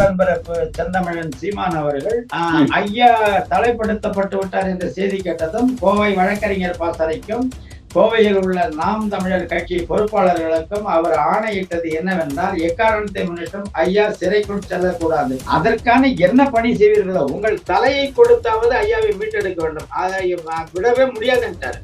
உடன்பிறப்பு செந்தமிழன் சீமான் அவர்கள் ஐயா தலைப்படுத்தப்பட்டு விட்டார் என்ற செய்தி கேட்டதும் கோவை வழக்கறிஞர் பாசறைக்கும் கோவையில் உள்ள நாம் தமிழர் கட்சி பொறுப்பாளர்களுக்கும் அவர் ஆணையிட்டது என்னவென்றால் எக்காரணத்தை முன்னிட்டும் ஐயா சிறைக்குள் செல்லக்கூடாது. அதற்கான என்ன பணி செய்வீர்களோ உங்கள் தலையை கொடுத்தாவது ஐயாவை மீட்டெடுக்க வேண்டும். அதை விடவே முடியாதுன்ட்டார்.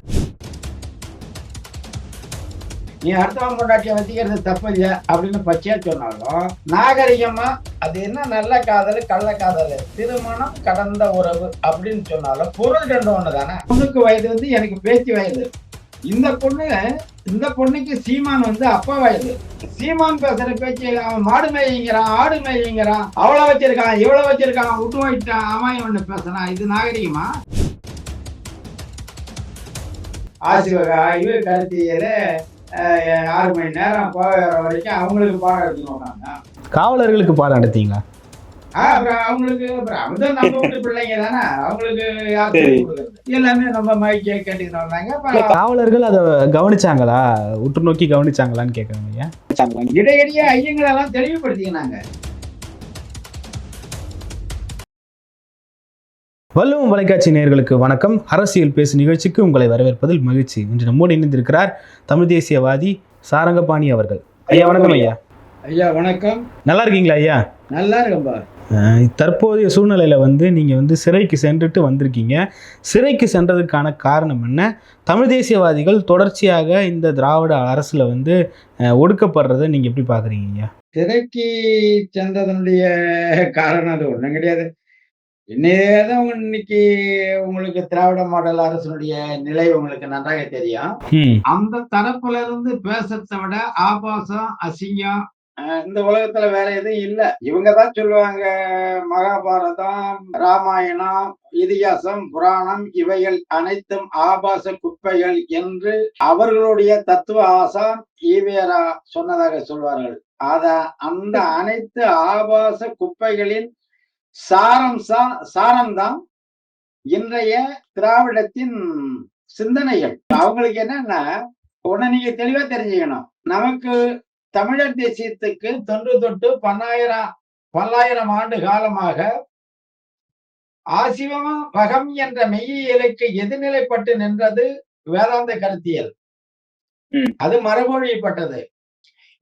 நீ அடுத்தவன் கொண்டாட்டிய வச்சுக்கிறது தப்பு இல்லை அப்படின்னு பச்சையா சொன்னாலும் நாகரிகமா அது என்ன நல்ல காதல் கள்ள காதல் திருமணம் கடந்த உறவு அப்படின்னு சொன்னாலும் பொருள் ரெண்டு ஒண்ணு தானே பொண்ணுக்கு வயது வந்து எனக்கு பேச்சு வயது. இந்த பொண்ணு இந்த பொண்ணுக்கு சீமான் வந்து அப்பா வயது. சீமான் பேசுற பேச்சு அவன் மாடு மேய்ங்கிறான் ஆடு மேய்ங்கிறான் அவ்வளவு வச்சிருக்கான் இவ்வளவு வச்சிருக்கான் விட்டு போயிட்டான் அவன் ஒண்ணு பேசுறான். இது நாகரிகமா? ஆசிவகா இவர் கருத்தியல ஆறு மணி நேரம் போகிற வரைக்கும் அவங்களுக்கு பாடம் எடுத்துக்கோங்க காவலர்களுக்கு பாடம் நடத்தீங்களா அப்புறம் அவங்களுக்கு அப்புறம் அவங்க நம்ம வீட்டு பிள்ளைங்க தானே. அவங்களுக்கு? எல்லாமே நம்ம மைக்கே கேட்டுக்கிட்டு வந்தாங்க. காவலர்கள் அதை கவனிச்சாங்களா? உற்று நோக்கி கவனிச்சாங்களான்னு கேட்குறேன் ஐயா. இடையிடையே ஐயங்களெல்லாம் தெளிவுபடுத்திக்கினாங்க. வல்லுவம் தொலைக்காட்சி நேயர்களுக்கு வணக்கம். அரசியல் பேசு நிகழ்ச்சிக்கு உங்களை வரவேற்பதில் மகிழ்ச்சி. இன்று நம்மோடு இணைந்திருக்கிறார் தமிழ் தேசியவாதி சாரங்கபாணி அவர்கள். ஐயா வணக்கம் ஐயா. ஐயா வணக்கம். நல்லா இருக்கீங்களா ஐயா? நல்லா இருக்கும்பா தற்போதைய சூழ்நிலையில் வந்து நீங்கள் வந்து சிறைக்கு சென்றுட்டு வந்திருக்கீங்க. சிறைக்கு சென்றதுக்கான காரணம் என்ன? தமிழ் தேசியவாதிகள் தொடர்ச்சியாக இந்த திராவிட அரசில் வந்து ஒடுக்கப்படுறதை நீங்கள் எப்படி பார்க்குறீங்க ஐயா? திரைக்கு சென்றதனுடைய காரணம் அது ஒண்ணும் கிடையாது. இன்னையேதான் இன்னைக்கு உங்களுக்கு திராவிட மாடல் அரசனுடைய நிலை உங்களுக்கு நன்றாக தெரியும். அந்த தரப்புல இருந்து பேசுறதை விட ஆபாசம் அசிங்கம் இந்த உலகத்துல வேற எதுவும் இல்ல. இவங்க தான் சொல்லுவாங்க மகாபாரதம் ராமாயணம் இதிகாசம் புராணம் இவைகள் அனைத்தும் ஆபாச குப்பைகள் என்று அவர்களுடைய தத்துவ ஆசான் ஈவேரா சொன்னதாக சொல்வார்கள். அத அந்த அனைத்து ஆபாச குப்பைகளின் சாரம் சாரம்தான் இன்றைய திராவிடத்தின் சிந்தனைகள். அவங்களுக்கு என்னன்னா உடனே நீங்க தெளிவா தெரிஞ்சுக்கணும். நமக்கு தமிழர் தேசியத்துக்கு தொன்று தொட்டு பன்னாயிரம் பல்லாயிரம் ஆண்டு காலமாக ஆசிவம் பகம் என்ற மெய்யியலுக்கு எதிர்நிலைப்பட்டு நின்றது வேதாந்த கருத்தியல். அது மரபொழியப்பட்டது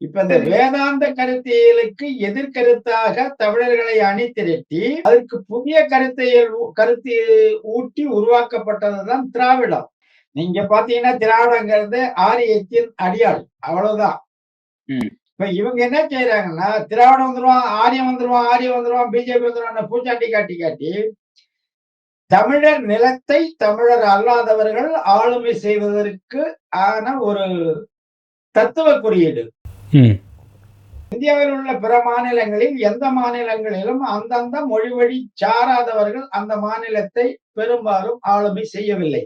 இப்ப இந்த. வேதாந்த கருத்தியலுக்கு எதிர்கருத்தாக தமிழர்களை அணி திரட்டி அதற்கு புதிய கருத்தியல் கருத்து ஊட்டி உருவாக்கப்பட்டதுதான் திராவிடம் நீங்க பாத்தீங்கன்னா திராவிடங்கிறது ஆரியத்தின் அடியாள் அவ்வளவுதான். இப்ப இவங்க என்ன செய்யறாங்கன்னா திராவிடம் வந்துருவான் ஆரியம் வந்துருவான் ஆரியம் வந்துருவான் பிஜேபி வந்துருவான் பூச்சாண்டி காட்டி காட்டி தமிழர் நிலத்தை தமிழர் அல்லாதவர்கள் ஆளுமை செய்வதற்கு ஆன ஒரு தத்துவ குறியீடு இந்தியாவில் உள்ள பிற மாநிலங்களில் எந்த மாநிலங்களிலும் அந்தந்த மொழி வழி சாராதவர்கள் அந்த மாநிலத்தை பெரும்பாலும் ஆளுமை செய்யவில்லை.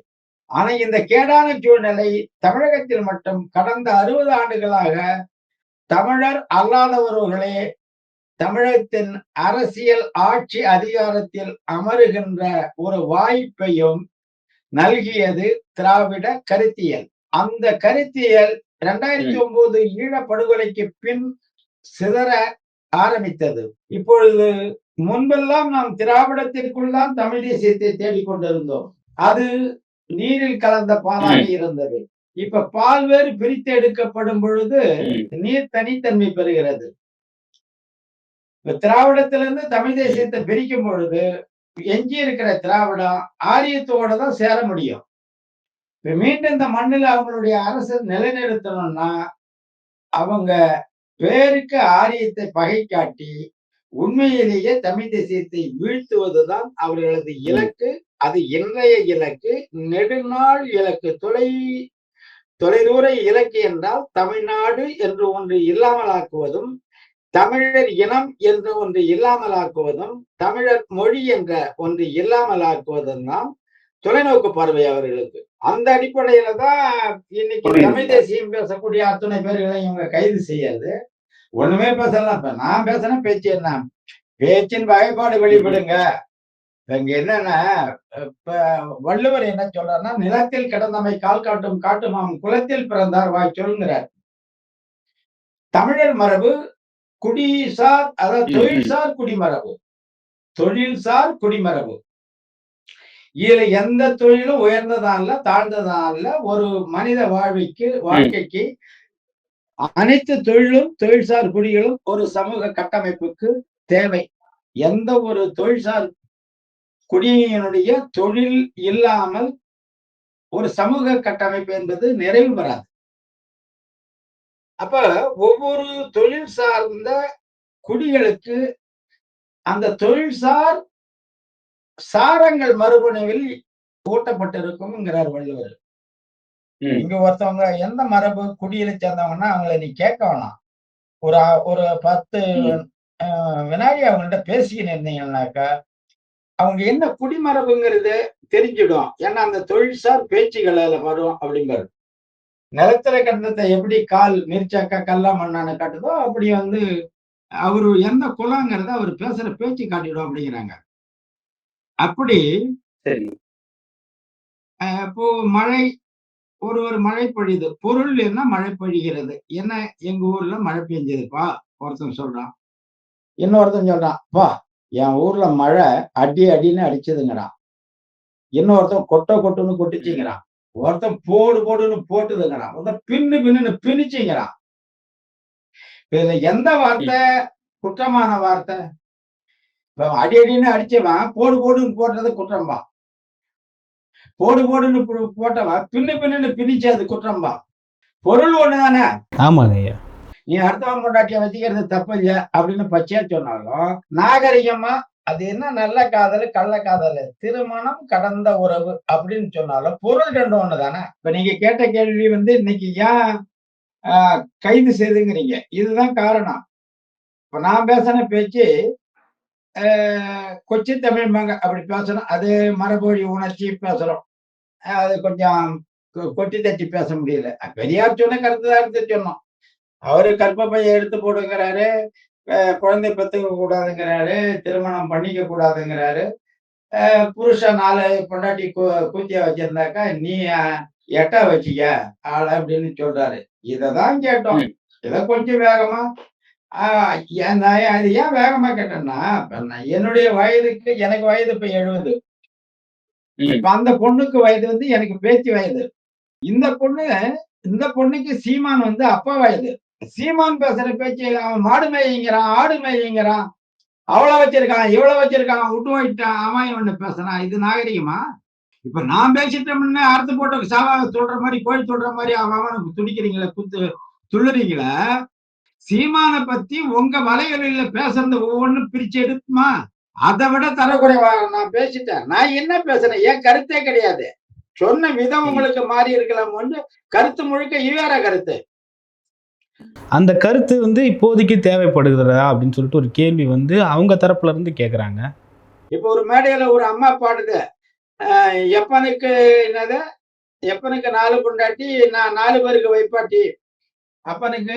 ஆனா இந்த கேடான சூழ்நிலை தமிழகத்தில் மட்டும் கடந்த அறுபது ஆண்டுகளாக தமிழர் அல்லாதவர்களே தமிழகத்தின் அரசியல் ஆட்சி அதிகாரத்தில் அமருகின்ற ஒரு வாய்ப்பையும் நல்கியது திராவிட கருத்தியல். அந்த கருத்தியல் இரண்டாயிரத்தி ஒன்பது ஈழ படுகொலைக்கு பின் சிதற ஆரம்பித்தது. இப்பொழுது முன்பெல்லாம் நாம் திராவிடத்திற்குள் தான் தமிழ் தேசியத்தை தேடிக்கொண்டிருந்தோம். அது நீரில் கலந்த பாலாக இருந்தது. இப்ப பால் வேறு பிரித்து எடுக்கப்படும் பொழுது நீர் தனித்தன்மை பெறுகிறது. இப்ப திராவிடத்திலிருந்து தமிழ் தேசியத்தை பிரிக்கும் பொழுது எஞ்சி இருக்கிற திராவிடம் ஆரியத்தோட தான் சேர முடியும். இப்ப மீண்டும் இந்த மண்ணில் அவங்களுடைய அரசு நிலைநிறுத்தணும்னா அவங்க பேருக்கு ஆரியத்தை பகை காட்டி உண்மையிலேயே தமிழ் தேசியத்தை வீழ்த்துவதுதான் அவர்களது இலக்கு. அது இன்றைய இலக்கு நெடுநாள் இலக்கு. தொலை தொலைதூர இலக்கு என்றால் தமிழ்நாடு என்று ஒன்று இல்லாமலாக்குவதும் தமிழர் இனம் என்று ஒன்று இல்லாமலாக்குவதும் தமிழர் மொழி என்ற ஒன்று இல்லாமலாக்குவதும் தான் தொலைநோக்கு பார்வை அவர்களுக்கு. அந்த அடிப்படையில தான் இன்னைக்கு. தமிழ் தேசியம் பேசக்கூடிய அத்தனை பேர்களை இவங்க கைது செய்யறது ஒண்ணுமே பேசலாம் இப்ப நான் பேசுன பேச்சு என்ன? பேச்சின் வகைப்பாடு வெளிப்படுங்க. இங்க என்னன்னா இப்ப வள்ளுவர் என்ன சொல்றாருன்னா நிலத்தில் கிடந்தமை கால் காட்டும் காட்டுமாம் குலத்தில் பிறந்தார் வாய் சொல்லுங்கிறார். தமிழர் மரபு குடிசார் அதாவது. தொழில்சார் குடிமரபு. தொழில்சார் குடிமரபு. இதுல எந்த தொழிலும் உயர்ந்ததா இல்ல தாழ்ந்ததா இல்ல. ஒரு மனித வாழ்விக்கு வாழ்க்கைக்கு அனைத்து தொழிலும் தொழில்சார் குடிகளும் ஒரு சமூக கட்டமைப்புக்கு தேவை. எந்த ஒரு தொழில்சார் குடியினுடைய தொழில் இல்லாமல் ஒரு சமூக கட்டமைப்பு என்பது நிறைவு பெறாது. அப்ப ஒவ்வொரு தொழில் சார்ந்த குடிகளுக்கு அந்த தொழில்சார் சாரங்கள் மறுபுணவில் ஊட்டப்பட்டிருக்கும்ங்கிறார் வள்ளுவர். இங்க ஒருத்தவங்க எந்த மரபு குடியில சேர்ந்தவங்கன்னா அவங்கள நீ கேட்க வேணாம். ஒரு ஒரு பத்து வினாடி அவங்கள்ட்ட பேசிக்கின்னு இருந்தீங்கன்னாக்கா அவங்க என்ன குடிமரபுங்கிறது தெரிஞ்சிடும். ஏன்னா அந்த தொழில்சார் பேச்சுகள் அதுல வரும் அப்படிங்கிறது. நிலத்துல கண்டத்தை எப்படி கால் மிரிச்சாக்கா கல்லா மண்ணான்னு காட்டுதோ அப்படி வந்து அவரு எந்த குலங்கிறத அவர் பேசுற பேச்சு காட்டிடும் அப்படிங்கிறாங்க. அப்படி இப்போ மழை ஒரு ஒரு மழை பொழியுது. பொருள் என்ன மழை பொழிகிறது. என்ன எங்க ஊர்ல மழை பெஞ்சதுப்பா? ஒருத்தன் சொல்றான். இன்னொருத்தன் சொல்றான் பா என் ஊர்ல மழை அடி அடின்னு அடிச்சதுங்கிறான். இன்னொருத்தன் கொட்டை கொட்டுன்னு கொட்டுச்சுங்கிறான். ஒருத்தன் போடு போடுன்னு போட்டுதுங்கிறான். ஒருத்தன் பின்னு பின்னுன்னு பிணிச்சுங்கிறான் இதுல எந்த வார்த்தை? குற்றமான வார்த்தை? அடி அடின்னு அடிச்சவன் போடு போடுன்னு போட்டது குற்றம்பா. போடு போடுன்னு போட்டவன் பின்னு பின்னுன்னு பிணிச்சு அது குற்றம்பா. பொருள் ஒண்ணுதானே? ஆமாங்க ஐயா நீ அடுத்தவன் கொண்டாட்டிய வச்சுக்கிறது தப்பு இல்ல அப்படின்னு பச்சையா சொன்னாலும் நாகரிகமா அது என்ன நல்ல காதல் கள்ள காதல் திருமணம் கடந்த உறவு அப்படின்னு சொன்னாலும் பொருள் ரெண்டு ஒண்ணுதானே? இப்ப நீங்க கேட்ட கேள்வி வந்து இன்னைக்கு ஏன் ஆஹ், கைது செய்துங்கிறீங்க. இதுதான் காரணம். இப்ப நான் பேசின பேச்சு கொச்சி தமிழ்மாங்க அப்படி பேசணும். அது மரபொழி உணர்ச்சி பேசுறோம் அது கொஞ்சம் கொட்டி தட்டி பேச முடியல. பெரியார் சொன்ன கருத்து தான் எடுத்து சொன்னோம். அவரு கற்பப்பையை எடுத்து போடுங்கிறாரு. குழந்தை பெற்றுக்க கூடாதுங்கிறாரு. திருமணம் பண்ணிக்க கூடாதுங்கிறாரு. புருஷன் நாலு பொண்டாட்டி கூ- கூத்திய வச்சிருந்தாக்கா நீ எட்ட வச்சிக்க ஆள அப்படின்னு சொல்றாரு. இததான் கேட்டோம். இத கொஞ்சம் வேகமா நான் ஏன் அது ஏன் வேகமா கேட்டேன்னா என்னுடைய வயதுக்கு எனக்கு வயது இப்ப எழுபது. இப்ப அந்த பொண்ணுக்கு வயது வந்து எனக்கு பேத்தி வயது. இந்த பொண்ணு இந்த பொண்ணுக்கு சீமான் வந்து அப்பா வயது. சீமான் பேசுற பேச்சு அவன் மாடு மேய்ங்கிறான் ஆடு மேய்ங்கிறான். அவள வச்சிருக்கான் இவ்வளவு வச்சிருக்கான் விட்டு போயிட்டான் அவன் இவனு பேசுறான். இது நாகரிகமா? இப்ப நான் பேசிட்டோம்னு அறுத்து போட்டு சாவா சொல்ற மாதிரி கோழி சொல்ற மாதிரி அவன் அவனுக்கு துடிக்கிறீங்களே குத்து துள்ளுறீங்களே சீமானை பத்தி உங்க வலைகளில பேசுறது ஒவ்வொன்றும் பிரிச்சு எடுத்துமா? அதை விட தரக்குறைவா நான் பேசிட்டேன். நான் என்ன பேசுறேன்? என் கருத்தே கிடையாது. சொன்ன விதம் உங்களுக்கு மாறி இருக்கலாம். ஒன்று கருத்து முழுக்க இவேற கருத்து. அந்த கருத்து வந்து இப்போதைக்கு தேவைப்படுகிறதா அப்படின்னு சொல்லிட்டு ஒரு கேள்வி வந்து அவங்க தரப்புல இருந்து கேக்குறாங்க. இப்ப ஒரு மேடையில ஒரு அம்மா பாடுது. எப்பனுக்கு என்னது? எப்பனுக்கு நாலு பொண்டாட்டி நான் நாலு பேருக்கு வைப்பாட்டி. அப்பனுக்கு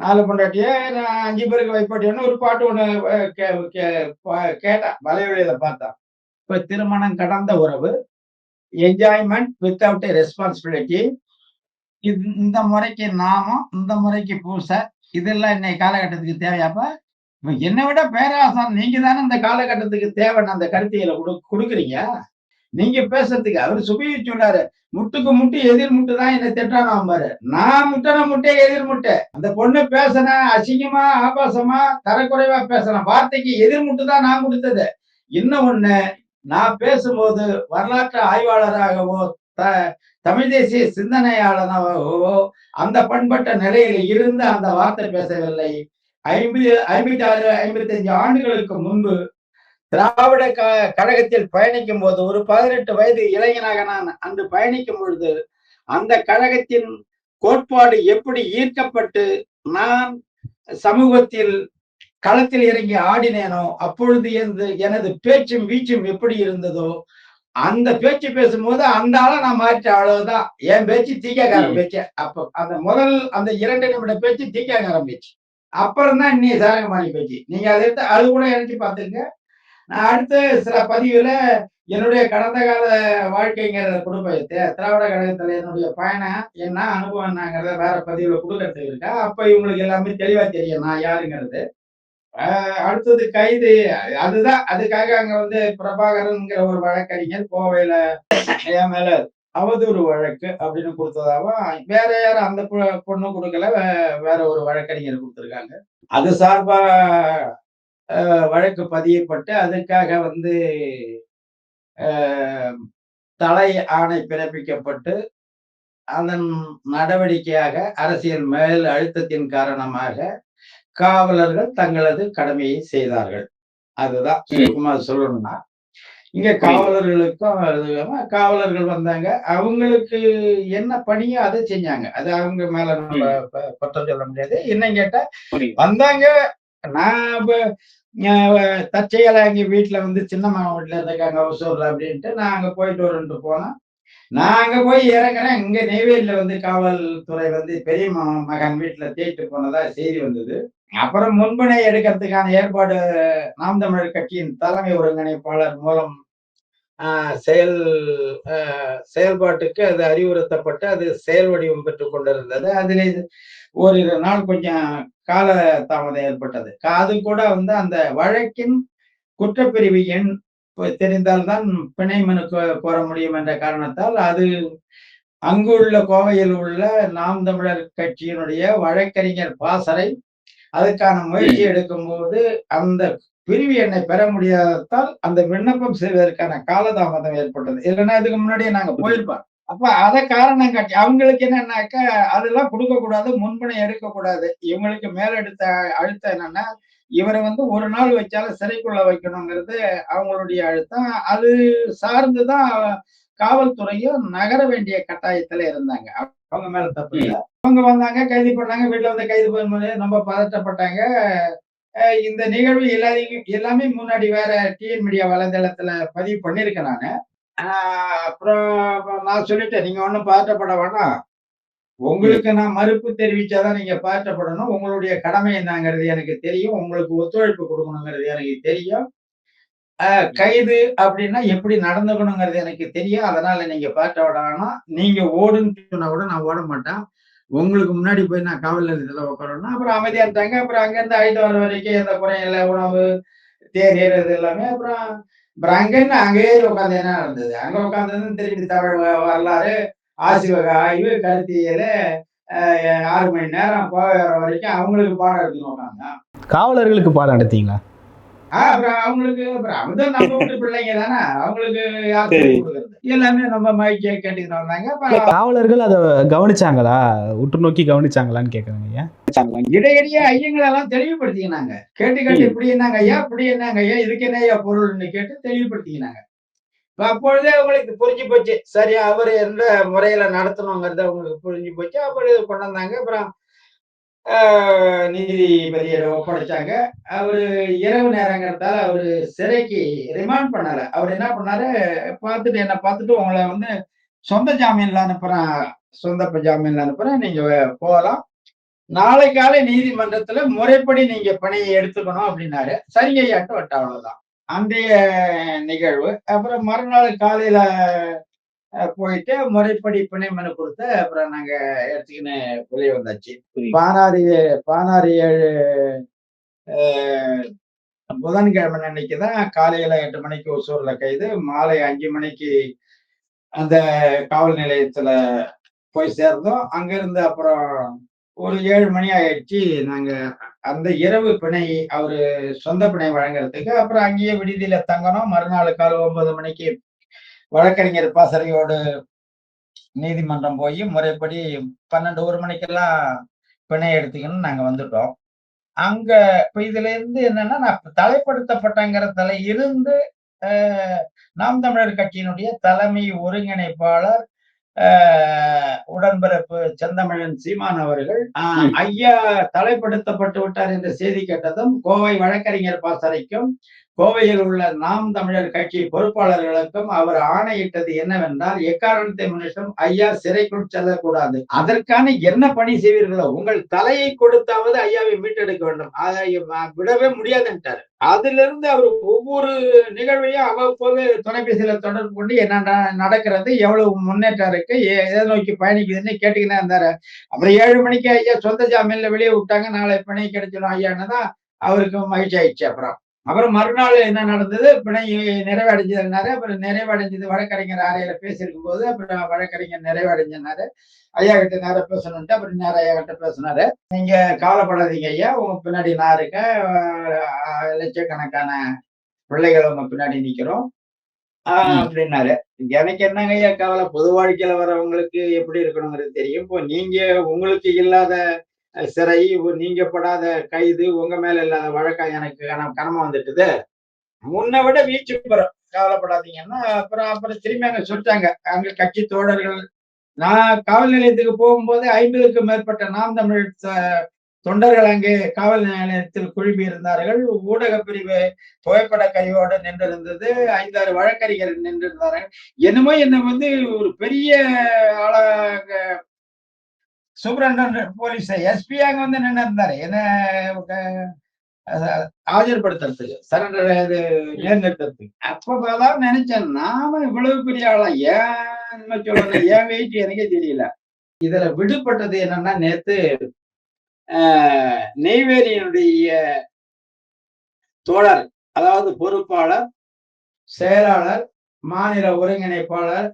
நாலு பொண்டாட்டியே நான் அஞ்சு பேருக்கு வைப்பாட்டின்னு ஒரு பாட்டு ஒன்று கேட்டான் கே- வலைவழியில பார்த்தேன் இப்போ திருமணம் கடந்த உறவு என்ஜாய்மெண்ட் வித்தவுட் ரெஸ்பான்சிபிலிட்டி இது இந்த முறைக்கு நாமம் இந்த முறைக்கு பூசை இதெல்லாம் இன்னைக்கு காலகட்டத்துக்கு தேவையாப்ப என்னை விட பேராசம் நீங்க தானே இந்த காலகட்டத்துக்கு தேவைன்னு அந்த கருத்தியலை கொடு கொடுக்குறீங்க? நீங்க பேசுறதுக்கு அவர் சுபி சொன்னாரு முட்டுக்கு முட்டு எதிர் முட்டு தான் என்ன திட்டானா பாரு. நான் முட்டன முட்டை எதிர் முட்டை. அந்த பொண்ணு பேசின அசிங்கமா ஆபாசமா தரக்குறைவா பேசின வார்த்தைக்கு எதிர் முட்டு தான் நான் கொடுத்தது. இன்னும் ஒண்ணு நான் பேசும்போது வரலாற்று ஆய்வாளராகவோ த தமிழ் தேசிய சிந்தனையாளனாகவோ அந்த பண்பட்ட நிலையில இருந்து அந்த வார்த்தை பேசவில்லை. ஐம்பது ஐம்பத்தி ஆறு ஐம்பத்தி அஞ்சு ஆண்டுகளுக்கு முன்பு திராவிட க கழகத்தில் பயணிக்கும் போது ஒரு பதினெட்டு வயது இளைஞனாக நான் அன்று பயணிக்கும் பொழுது அந்த கழகத்தின் கோட்பாடு எப்படி ஈர்க்கப்பட்டு நான் சமூகத்தில் களத்தில் இறங்கி ஆடினேனோ அப்பொழுது எனது எனது பேச்சும் வீச்சும் எப்படி இருந்ததோ அந்த பேச்சு பேசும்போது அந்த ஆளை நான் மாற்ற அவ்வளவுதான். என் பேச்சு தீக்காக்காரன் பேச்சு. அப்ப அந்த முதல் அந்த இரண்டு நிமிட பேச்சு தீக்காக்காரன் பேச்சு. அப்புறம் தான் இன்னி சாரகமானி பேச்சு. நீங்க அதை எடுத்து அது கூட இணைச்சு பார்த்துங்க அடுத்த சில பதிவுல என்னுடைய கடந்த கால வாழ்க்கைங்கிறத கொடுப்பேன் திராவிட கழகத்துல என்னுடைய பயணம் என்ன அனுபவம் என்னங்கிறத வேற பதிவுல கொடுக்கறது இருக்கா? அப்ப இவங்களுக்கு எல்லாமே தெளிவா தெரியும் நான் யாருங்கிறது. அடுத்தது கைது அதுதான் அதுக்காக அங்க வந்து பிரபாகரன்ங்கிற ஒரு வழக்கறிஞர் கோவையில என் மேல அவதூறு வழக்கு அப்படின்னு கொடுத்ததாவும் வேற யாரும் அந்த பொ- பொண்ணு கொடுக்கல வே- வேற ஒரு வழக்கறிஞர் கொடுத்துருக்காங்க. அது சார்பா வழக்கு பதியப்பட்டு அதுக்காக வந்து தலை ஆணை பிறப்பிக்கப்பட்டு அதன் நடவடிக்கையாக அரசியல் மேல் அழுத்தத்தின் காரணமாக காவலர்கள் தங்களது கடமையை செய்தார்கள். அதுதான் சுருக்கமா சொல்லணும்னா. இங்க காவலர்களுக்கும் காவலர்கள் வந்தாங்க. அவங்களுக்கு என்ன பணியோ அதை செஞ்சாங்க. அது அவங்க மேல நம்ம குற்றம் சொல்ல முடியாது. என்ன கேட்டா வந்தாங்க. நான் இப்ப, எங்கள் தற்செயலா வந்து சின்ன மாமா வீட்டில் இருக்காங்க ஒசூரில் அப்படின்ட்டு நான் அங்க போயிட்டு வரேன்ட்டு போனேன் நான் அங்க போய் இறங்குறேன். இங்க நெய்வேலியில வந்து காவல்துறை வந்து பெரிய மகன் வீட்டில் தேய்ட்டு போனதா செய்தி வந்தது. அப்புறம் முன்பணை எடுக்கிறதுக்கான ஏற்பாடு நாம் தமிழர் கட்சியின் தலைமை ஒருங்கிணைப்பாளர் மூலம் ஆஹ், செயல் ஆஹ், செயல்பாட்டுக்கு அது அறிவுறுத்தப்பட்டு அது செயல் வடிவம் பெற்றுக் கொண்டிருந்தது. அதிலே ஒரு ஓரிரு நாள் கொஞ்சம் கால தாமதம் ஏற்பட்டது. அது கூட வந்து அந்த வழக்கின் குற்றப்பிரிவு எண் தெரிந்தால்தான் பிணை மனு கோ- கோர முடியும் என்ற காரணத்தால் அது அங்குள்ள கோவையில் உள்ள நாம் தமிழர் கட்சியினுடைய வழக்கறிஞர் பாசறை அதுக்கான முயற்சி எடுக்கும்போது அந்த பிரிவு எண்ணை பெற முடியாததால் அந்த விண்ணப்பம் செய்வதற்கான காலதாமதம் ஏற்பட்டது. இல்லைன்னா இதுக்கு முன்னாடியே நாங்க போயிருப்போம். அப்ப அத காரணம் காட்டி அவங்களுக்கு என்னன்னாக்கா அதெல்லாம் கொடுக்க கூடாது முன்பணை எடுக்க கூடாது இவங்களுக்கு மேலெடுத்த அழுத்தம் என்னன்னா இவரை வந்து ஒரு நாள் வச்சாலும் சிறைக்குள்ள வைக்கணுங்கிறது அவங்களுடைய அழுத்தம். அது சார்ந்துதான் காவல்துறையும் நகர வேண்டிய கட்டாயத்துல இருந்தாங்க. அவங்க மேல தப்பு இல்லை. அவங்க வந்தாங்க கைது பண்ணாங்க வீட்டுல வந்து கைது பண்ணும்போது ரொம்ப பதட்டப்பட்டாங்க. இந்த நிகழ்வு எல்லாரையும் எல்லாமே முன்னாடி வேற டிஎன் மீடியா வலைதளத்துல பதிவு பண்ணிருக்கேன் நானு. அப்புறம் நான் சொல்லிட்டேன் நீங்க ஒண்ணும் பதட்டப்பட வேண்டாம். உங்களுக்கு நான் மறுப்பு தெரிவிச்சாதான் நீங்க பதட்டப்படணும் உங்களுடைய கடமை என்னங்கிறது எனக்கு தெரியும். உங்களுக்கு ஒத்துழைப்பு கொடுக்கணுங்கிறது எனக்கு தெரியும். கைது அப்படின்னா எப்படி நடந்துக்கணுங்கிறது எனக்கு தெரியும். அதனால நீங்க பதட்டப்பட வேணாம். நீங்க ஓடுன்னு சொன்னா கூட நான் ஓட மாட்டேன். உங்களுக்கு முன்னாடி போய் நான் காவல் நிலையத்தில் உட்காரணும் அப்புறம் அமைதியா இருந்தாங்க அப்புறம் அங்கிருந்து ஆயிட்டு வர வரைக்கும் எந்த குறையும் இல்லை. உணவு தேர் எல்லாமே அப்புறம் அப்புறம் அங்கன்னு அங்கேயே உட்காந்து என்ன நடந்தது? அங்க உட்காந்து திருப்பி தமிழ் வரலாறு ஆசிவகா ஆய்வு கருத்தியல் ஆறு மணி நேரம் போக வர வரைக்கும் அவங்களுக்கு பாடம் எடுத்துன்னு உட்காந்து காவலர்களுக்கு பாடம் நடத்தீங்களா அவங்களுக்கு அப்புறம் அவங்க நம்ம வீட்டு பிள்ளைங்க தானே? அவங்களுக்கு எல்லாமே நம்ம மைக்கே கேட்டுக்கிட்டு வந்தாங்க. காவலர்கள் அதை கவனிச்சாங்களா? உற்று நோக்கி கவனிச்சாங்களான்னு கேட்குறேங்க ஐயா. இடையிடையே ஐயங்களை எல்லாம் தெளிவுபடுத்திக்கினாங்க. கேட்டு கேட்டு இப்படி என்னங்க ஐயா இப்படி என்னங்க ஐயா இதுக்கு என்ன ஐயா பொருள்னு கேட்டு தெளிவுபடுத்திக்கினாங்க. இப்ப அப்பொழுதே அவங்களுக்கு புரிஞ்சு போச்சு. சரி அவர் எந்த முறையில நடத்தணுங்கிறது அவங்களுக்கு புரிஞ்சு போச்சு. அப்புறம் இதை கொண்டு வந்தாங்க. அப்புறம் நீதிபதியிடம் ஒப்படைச்சாங்க. அவரு இரவு நேரங்கிறதால அவரு சிறைக்கு ரிமாண்ட் பண்ணல அவர் என்ன பண்ணாரு? பார்த்துட்டு என்ன பார்த்துட்டு உங்களை வந்து சொந்த ஜாமீன்ல அனுப்புறேன். சொந்த ஜாமீன்ல அனுப்புறேன். நீங்க போகலாம். நாளை காலை நீதிமன்றத்துல முறைப்படி நீங்க பணியை எடுத்துக்கணும் அப்படின்னாரு. சரிங்க வட்ட அவ்வளவுதான். அந்த நிகழ்வு. அப்புறம் மறுநாள் காலையில போயிட்டு முறைப்படி பிணை மனு கொடுத்து அப்புறம் நாங்க எடுத்துக்கின்னு வெளியே வந்தாச்சு. புரியுது. பானாறு பானாறு ஏழு புதன்கிழமை அன்னைக்கு தான் காலையில எட்டு மணிக்கு ஒசூர்ல கைது மாலை அஞ்சு மணிக்கு அந்த காவல் நிலையத்துல போய் சேர்ந்தோம். அங்கிருந்து அப்புறம் ஒரு ஏழு மணி ஆயிடுச்சு. நாங்க அந்த இரவு பிணை அவரு சொந்த பிணை வழங்குறதுக்கு அப்புறம் அங்கேயே விடுதியில தங்கணும். மறுநாள் காலை ஒன்பது மணிக்கு வழக்கறிஞர் பாசறையோடு நீதிமன்றம் போய் முறைப்படி பன்னெண்டு ஒரு மணிக்கெல்லாம் பிணை எடுத்துக்கணும் நாங்க வந்துட்டோம் அங்க இப்ப இதுல இருந்து என்னன்னா நான் தலைப்படுத்தப்பட்டங்கிறதுல இருந்து அஹ், நாம் தமிழர் கட்சியினுடைய தலைமை ஒருங்கிணைப்பாளர் ஆஹ், உடன்பிறப்பு செந்தமிழன் சீமான் அவர்கள். ஐயா தலைப்படுத்தப்பட்டு விட்டார் என்ற செய்தி கேட்டதும் கோவை வழக்கறிஞர் பாசறைக்கும் கோவையில் உள்ள நாம் தமிழர் கட்சி பொறுப்பாளர்களுக்கும் அவர் ஆணையிட்டது என்னவென்றால் எக்காரணத்தை முன்னிட்டும் ஐயா சிறைக்குள் செல்லக்கூடாது. அதற்கான என்ன பணி செய்வீர்களோ உங்கள் தலையை கொடுத்தாவது ஐயாவை மீட்டெடுக்க வேண்டும். அதை விடவே முடியாதுன்ட்டாரு. அதிலிருந்து அவர் ஒவ்வொரு நிகழ்வையும் அவ்வப்போது தொலைபேசியில தொடர்பு கொண்டு என்ன ந- நடக்கிறது எவ்வளவு முன்னேற்றம் இருக்கு எதை நோக்கி பயணிக்குதுன்னு கேட்டுக்கினே இருந்தாரு. அப்புறம் ஏழு மணிக்கு ஐயா சொந்த ஜாமீன்ல வெளியே விட்டாங்க. நாளை பணி கிடைச்சிடும் ஐயான்னு தான் அவருக்கு மகிழ்ச்சி ஆயிடுச்சு அப்புறம். அப்புறம் மறுநாள் என்ன நடந்தது? பிணை நிறைவடைஞ்சதுனாரு. அப்புறம் நிறைவடைஞ்சது வழக்கறிஞர் அறையில பேசியிருக்கும் போது அப்புறம் வழக்கறிஞர் நிறைவடைஞ்சனாரு. ஐயா கிட்ட நேரம் பேசணுன்ட்டு அப்புறம் நேரம் ஐயா கிட்ட பேசினாரு. நீங்க கவலைப்படாதீங்க ஐயா. உங்க பின்னாடி நான் இருக்கேன். லட்சக்கணக்கான பிள்ளைகள் உங்க பின்னாடி நிக்கிறோம். ஆஹ் ம். அப்படின்னாரு. எனக்கு என்னங்க ஐயா கவலை? பொது வாழ்க்கையில வரவங்களுக்கு எப்படி இருக்கணுங்கிறது தெரியும். இப்போ நீங்க உங்களுக்கு இல்லாத சிறை நீங்கப்படாத படாத கைது உங்க மேல இல்லாத வழக்கம் எனக்கு கனமா வந்துட்டுது. முன்னை விட வீச்சு பெறும். கவலைப்படாதீங்கன்னா அப்புறம் அப்புறம் திரும்பி அங்க சொல்லிட்டாங்க. அங்க கட்சி தோழர்கள் நான் காவல் நிலையத்துக்கு போகும்போது ஐம்பதுக்கும் மேற்பட்ட நாம் தமிழ் தொண்டர்கள் அங்கே காவல் நிலையத்தில் குழுமி இருந்தார்கள். ஊடக பிரிவு புகைப்பட கையோடு நின்றிருந்தது. ஐந்தாறு வழக்கறிஞர் நின்றிருந்தார்கள். என்னமோ என்ன வந்து ஒரு பெரிய ஆளாக சூப்பரண்டன் போலீஸ் எஸ்பி அங்க வந்து நின்று இருந்தாரு என்ன ஆஜர்படுத்துறதுக்கு சரண்டர் இது நேர்நிறுத்துறதுக்கு அப்பதான் நினைச்சேன் நாம இவ்வளவு பெரிய ஆளா ஏன் சொல்லணும் ஏன் வெயிட்? எனக்கே தெரியல. இதுல விடுபட்டது என்னன்னா நேத்து ஆஹ், நெய்வேலியினுடைய தோழர் அதாவது பொறுப்பாளர் செயலாளர் மாநில ஒருங்கிணைப்பாளர்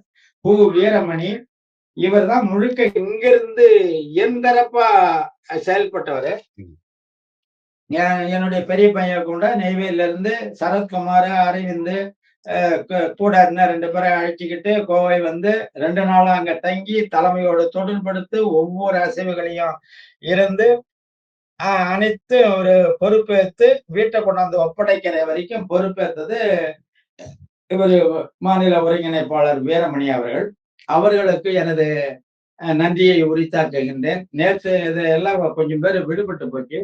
பூ. வீரமணி இவர் தான் முழுக்க இங்கிருந்து என் தரப்பா செயல்பட்டவர் என்னுடைய பெரிய பையன் கூட நெய்வேலியில இருந்து சரத்குமார் அரவிந்த் கூட இருந்த ரெண்டு பேரை அழைச்சிக்கிட்டு கோவை வந்து ரெண்டு நாளா அங்க தங்கி தலைமையோடு தொடர்படுத்து ஒவ்வொரு அசைவுகளையும் இருந்து அனைத்து ஒரு பொறுப்பேற்று வீட்டை கொண்டாந்து ஒப்படைக்கிற வரைக்கும் பொறுப்பேற்றது இவர் மாநில ஒருங்கிணைப்பாளர் வீரமணி அவர்கள். அவர்களுக்கு எனது அஹ், நன்றியை உரித்தாக்குகின்றேன் நேற்று இது எல்லாம் கொஞ்சம் பேர் விடுபட்டு போச்சு.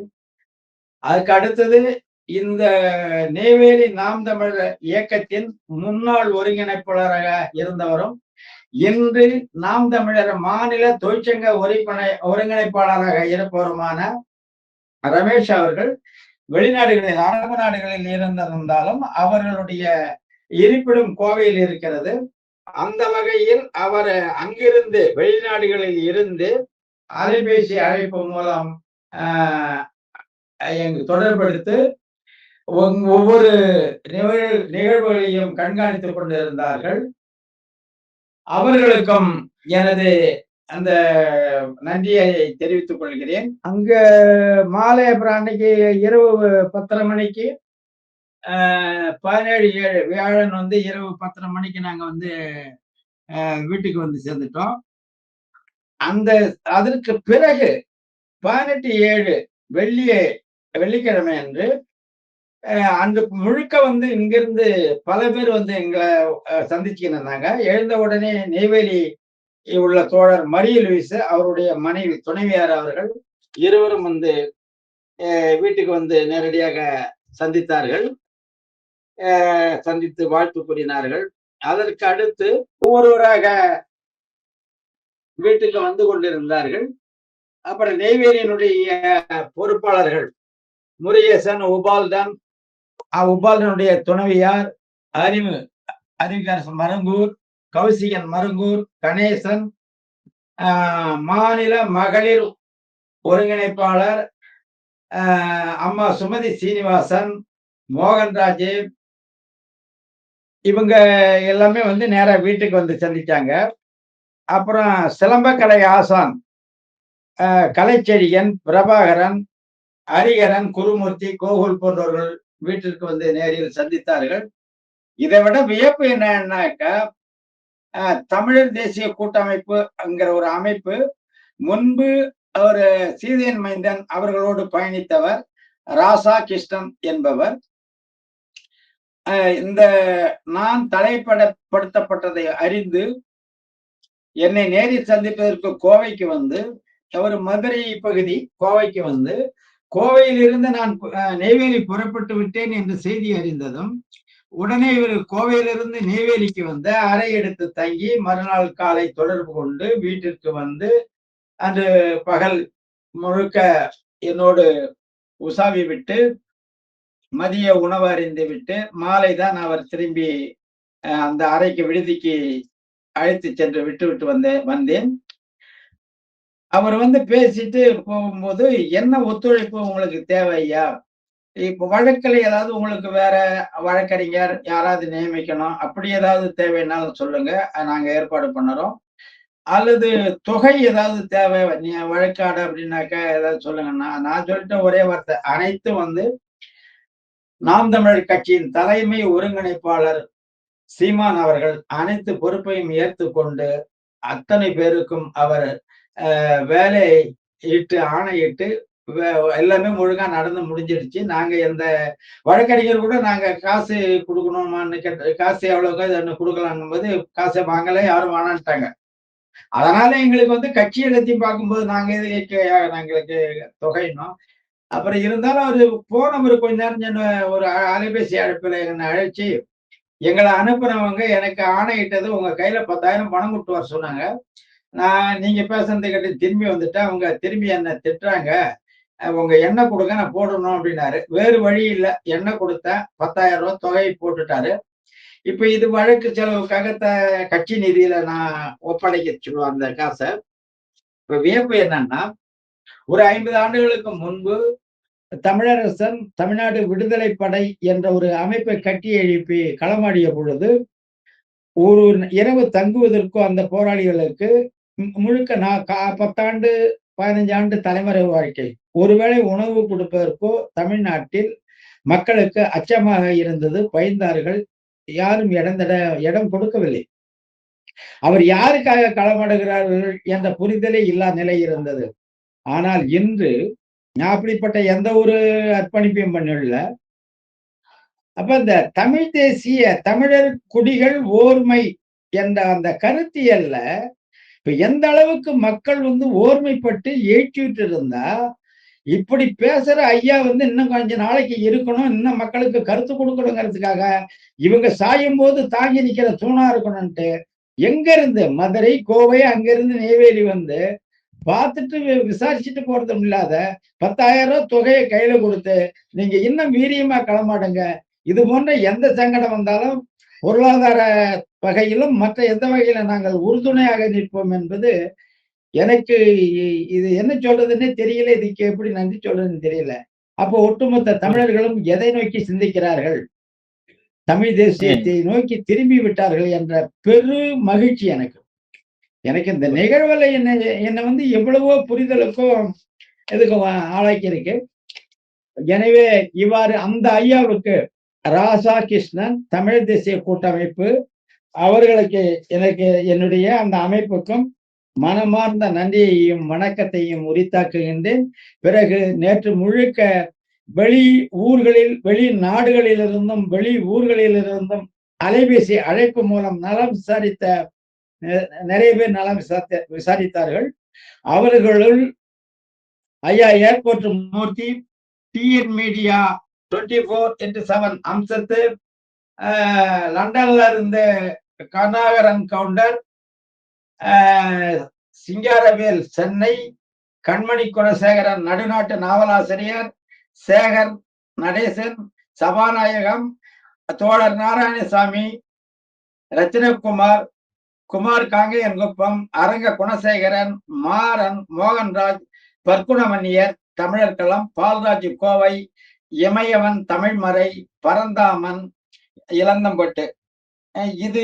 அதுக்கு அடுத்தது இந்த நெய்வேலி நாம் தமிழர் இயக்கத்தின் முன்னாள் ஒருங்கிணைப்பாளராக இருந்தவரும் இன்று நாம் தமிழர் மாநில தொழிற்சங்க ஒருங்கிணை ஒருங்கிணைப்பாளராக இருப்பவருமான ரமேஷ் அவர்கள் வெளிநாடுகளில் அரபு நாடுகளில் இருந்திருந்தாலும் அவர்களுடைய இருப்பிடம் கோவையில் இருக்கிறது. அந்த வகையில் அவர் அங்கிருந்து வெளிநாடுகளில் இருந்து அலைபேசி அழைப்பு மூலம் ஆஹ், தொடர்பெடுத்து ஒவ்வொரு நிகழ் நிகழ்வுகளையும் கண்காணித்துக் கொண்டிருந்தார்கள். அவர்களுக்கும் எனது அந்த நன்றியை தெரிவித்துக் கொள்கிறேன். அங்க மாலை அப்புறம் அன்னைக்கு இரவு பத்தரை மணிக்கு பதினேழு ஏழு வியாழன் வந்து இரவு பத்தரை மணிக்கு நாங்க வந்து ஆஹ், வீட்டுக்கு வந்து சேர்ந்துட்டோம். அந்த அதற்கு பிறகு பதினெட்டு ஏழு வெள்ளியே வெள்ளிக்கிழமை அன்று அஹ் முழுக்க வந்து இங்கிருந்து பல பேர் வந்து எங்களை சந்திச்சுக்கிட்டு இருந்தாங்க. எழுந்த உடனே நெய்வேலி உள்ள தோழர் மரிய லூயிஸ் அவருடைய மனைவி துணைவியார் அவர்கள் இருவரும் வந்து வீட்டுக்கு வந்து நேரடியாக சந்தித்தார்கள். சந்தித்து வாழ்த்து கூறினார்கள். அதற்கு அடுத்து ஒவ்வொருவராக வீட்டுக்கு வந்து கொண்டிருந்தார்கள். அப்புறம் நெய்வேலியினுடைய பொறுப்பாளர்கள் முருகேசன் உபால்தான். உபாலனுடைய துணைவியார் அறிவு அறிவிக்கரசன் மருங்கூர் கௌசிகன் மருங்கூர் கணேசன் ஆஹ் மாநில மகளிர் ஒருங்கிணைப்பாளர் அம்மா சுமதி சீனிவாசன் மோகன்ராஜ் இவங்க எல்லாமே வந்து நேராக வீட்டுக்கு வந்து சந்திச்சாங்க அப்புறம் சிலம்பக்கலை ஆசான் கலைச்செழியன் பிரபாகரன் ஹரிகரன் குருமூர்த்தி கோகுல் போன்றவர்கள் வீட்டிற்கு வந்து நேரில் சந்தித்தார்கள். இதை விட வியப்பு என்னன்னாக்கா தமிழர் தேசிய கூட்டமைப்பு என்கிற ஒரு அமைப்பு முன்பு ஒரு சீதையன் மைந்தன் அவர்களோடு பயணித்தவர் ராசா கிருஷ்ணன் என்பவர். இந்த நான் தலைப்படப்படுத்தப்பட்டதை அறிந்து என்னை நேரில் சந்திப்பதற்கு கோவைக்கு வந்து ஒரு மதுரை பகுதி கோவைக்கு வந்து கோவையில் இருந்து நான் நெய்வேலி புறப்பட்டு விட்டேன் என்று செய்தி அறிந்ததும் உடனே இவர் கோவையிலிருந்து நெய்வேலிக்கு வந்து அறை எடுத்து தங்கி மறுநாள் காலை தொடர்பு கொண்டு வீட்டிற்கு வந்து அன்று பகல் முழுக்க என்னோடு உசாவி விட்டு மதிய உணவு அறிந்து விட்டு மாலை தான் அவர் திரும்பி அஹ், அந்த அறைக்கு விடுதிக்கு அழைத்து சென்று விட்டு விட்டு வந்தேன். வந்தேன் அவர் வந்து பேசிட்டு போகும்போது என்ன ஒத்துழைப்பு உங்களுக்கு தேவையா இப்போ இப்ப ஏதாவது உங்களுக்கு வேற வழக்கறிஞர் யாராவது நியமிக்கணும் அப்படி ஏதாவது தேவைன்னாலும் சொல்லுங்க. நாங்க ஏற்பாடு பண்ணுறோம். அல்லது தொகை ஏதாவது தேவை? வழக்காடு அப்படின்னாக்கா ஏதாவது சொல்லுங்கன்னா நான் சொல்லிட்டு ஒரே வார்த்தை அனைத்தும் வந்து நாம் தமிழர் கட்சியின் தலைமை ஒருங்கிணைப்பாளர் சீமான் அவர்கள் அனைத்து பொறுப்பையும் ஏற்றுக்கொண்டு அத்தனை பேருக்கும் அவர் வேலையை இட்டு ஆணையிட்டு எல்லாமே ஒழுங்கா நடந்து முடிஞ்சிடுச்சு. நாங்க எந்த வழக்கறிஞர் கூட நாங்க காசு கொடுக்கணுமான்னு கேட்ட காசு எவ்வளவுக்கோ இதுன்னு கொடுக்கலாங்கும் போது காசை வாங்கல யாரும் வேணான்ட்டாங்க அதனால எங்களுக்கு வந்து கட்சி எல்லாத்தையும் பார்க்கும்போது நாங்க எங்களுக்கு தொகைனோம் அப்புறம் இருந்தாலும் அவர் போன ஒரு கொஞ்ச நேரம் சொன்ன ஒரு அலைபேசி அழைப்பில் என்னை அழைச்சி எங்களை அனுப்புனவங்க எனக்கு ஆணையிட்டது உங்க கையில பத்தாயிரம் பணம் கொடுத்து வர சொன்னாங்க. நான் நீங்க பேசுறது கேட்டு திரும்பி வந்துட்டு அவங்க திரும்பி என்னை திட்டுறாங்க. உங்க எண்ணெய் கொடுங்க நான் போடணும் அப்படின்னாரு. வேறு வழி இல்லை. எண்ணெய் கொடுத்தேன். பத்தாயிரம் ரூபாய் தொகை போட்டுட்டாரு. இப்ப இது வழக்கு செலவுக்காக த- கட்சி நிதியில நான் ஒப்படைக்க சொல்லுவேன் அந்த காசை. இப்ப வியப்பு என்னன்னா ஒரு ஐம்பது ஆண்டுகளுக்கு முன்பு தமிழரசன் தமிழ்நாடு விடுதலை படை என்ற ஒரு அமைப்பை கட்டி எழுப்பி களமாடிய பொழுது ஒரு இரவு தங்குவதற்கோ அந்த போராளிகளுக்கு முழுக்க நான் பத்தாண்டு பதினஞ்சு ஆண்டு தலைமுறை வாழ்க்கை. ஒருவேளை உணவு கொடுப்பதற்கோ தமிழ்நாட்டில் மக்களுக்கு அச்சமாக இருந்தது பயந்தார்கள் யாரும் இடம் இடம் கொடுக்கவில்லை. அவர் யாருக்காக களமாடுகிறார்கள் என்ற புரிதலே இல்லா நிலை இருந்தது. ஆனால் இன்று நான் அப்படிப்பட்ட எந்த ஒரு அர்ப்பணிப்பையும் பண்ணல அப்ப இந்த தமிழ் தேசிய தமிழர் குடிகள் ஓர்மை என்ற அந்த கருத்தியல்ல இப்ப எந்த அளவுக்கு மக்கள் வந்து ஓர்மைப்பட்டு ஏற்றிட்டு இருந்தா இப்படி பேசுற ஐயா வந்து இன்னும் கொஞ்ச நாளைக்கு இருக்கணும் இன்னும் மக்களுக்கு கருத்து கொடுக்கணுங்கிறதுக்காக இவங்க சாயும் போது தாங்கி நிக்கிற தூணா இருக்கணும்ட்டு எங்க இருந்து மதுரை கோவை அங்க இருந்து நெய்வேலி வந்து பார்த்துட்டு விசாரிச்சுட்டு போறதும் இல்லாத பத்தாயிரம் ரூபாய் தொகையை கையில கொடுத்து நீங்க இன்னும் வீரியமா களமாடுங்க. இது போன்ற எந்த சங்கடம் வந்தாலும் பொருளாதார வகையிலும் மற்ற எந்த வகையில நாங்கள் உறுதுணையாக நிற்போம் என்பது எனக்கு இது என்ன சொல்றதுன்னே தெரியல. இதுக்கு எப்படி நன்றி சொல்றதுன்னு தெரியல. அப்போ ஒட்டுமொத்த தமிழர்களும் எதை நோக்கி சிந்திக்கிறார்கள்? தமிழ் தேசியத்தை நோக்கி திரும்பி விட்டார்கள் என்ற பெரு மகிழ்ச்சி எனக்கு. எனக்கு இந்த நிகழ்வுல என்ன என்னை வந்து எவ்வளவோ புரிதலுக்கும் இதுக்கும் ஆளாக்கியிருக்கு. எனவே இவ்வாறு அந்த ஐயாவுக்கு ராசா கிருஷ்ணன் தமிழ் தேசிய கூட்டமைப்பு அவர்களுக்கு எனக்கு என்னுடைய அந்த அமைப்புக்கும் மனமார்ந்த நன்றியையும் வணக்கத்தையும் உரித்தாக்குகின்றேன். பிறகு நேற்று முழுக்க வெளி ஊர்களில் வெளி நாடுகளிலிருந்தும் வெளி ஊர்களிலிருந்தும் அலைபேசி அழைப்பு மூலம் நலம் விசாரித்த நிறைய பேர் நலம் விசாரித்த விசாரித்தார்கள். அவர்களுள் ஐயா airport Murthy TN media twenty four into seven அம்சத்து லண்டன்ல இருந்து கருணாகரன் கவுண்டர் சிங்காரவேல் சென்னை கண்மணி குணசேகரன் நடுநாட்டு நாவலாசிரியர் சேகர் நடேசன் சபாநாயகம் தோழர் நாராயணசாமி ரத்தினகுமார் குமார் காங்கேயன் குப்பம் அரங்க குணசேகரன் மாறன் மோகன்ராஜ் பர்க்குணமணியர் தமிழர்களம் பால்ராஜ் கோவை இமயவன் தமிழ்மறை பரந்தாமன் இளந்தம்பட்டு. இது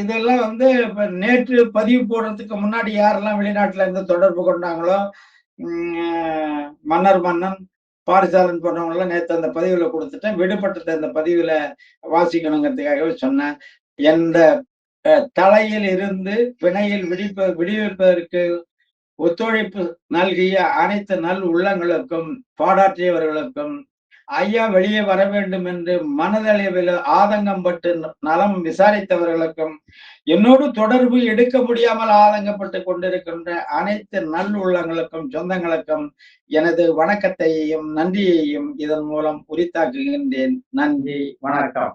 இதெல்லாம் வந்து இப்போ நேற்று பதிவு போடுறதுக்கு முன்னாடி யாரெல்லாம் வெளிநாட்டுல இருந்து தொடர்பு கொண்டாங்களோ மன்னர் மன்னன் பாரிசாலன் போன்றவங்களாம் நேற்று அந்த பதிவில் கொடுத்துட்டேன். விடுபட்டத்தை அந்த பதிவில் வாசிக்கணுங்கிறதுக்காகவே சொன்னேன். எந்த தலையில் இருந்து பிணையில் விடிப்ப விடுவிப்பதற்கு ஒத்துழைப்பு நல்கிய அனைத்து நல் உள்ளங்களுக்கும் பாடாற்றியவர்களுக்கும் ஐயா வெளியே வர வேண்டும் என்று மனதளவில் ஆதங்கம் பட்டு நலம் விசாரித்தவர்களுக்கும் என்னோடு தொடர்பு எடுக்க முடியாமல் ஆதங்கப்பட்டு கொண்டிருக்கின்ற அனைத்து நல் உள்ளங்களுக்கும் சொந்தங்களுக்கும் எனது வணக்கத்தையும் நன்றியையும் இதன் மூலம் உரித்தாக்குகின்றேன். நன்றி வணக்கம்.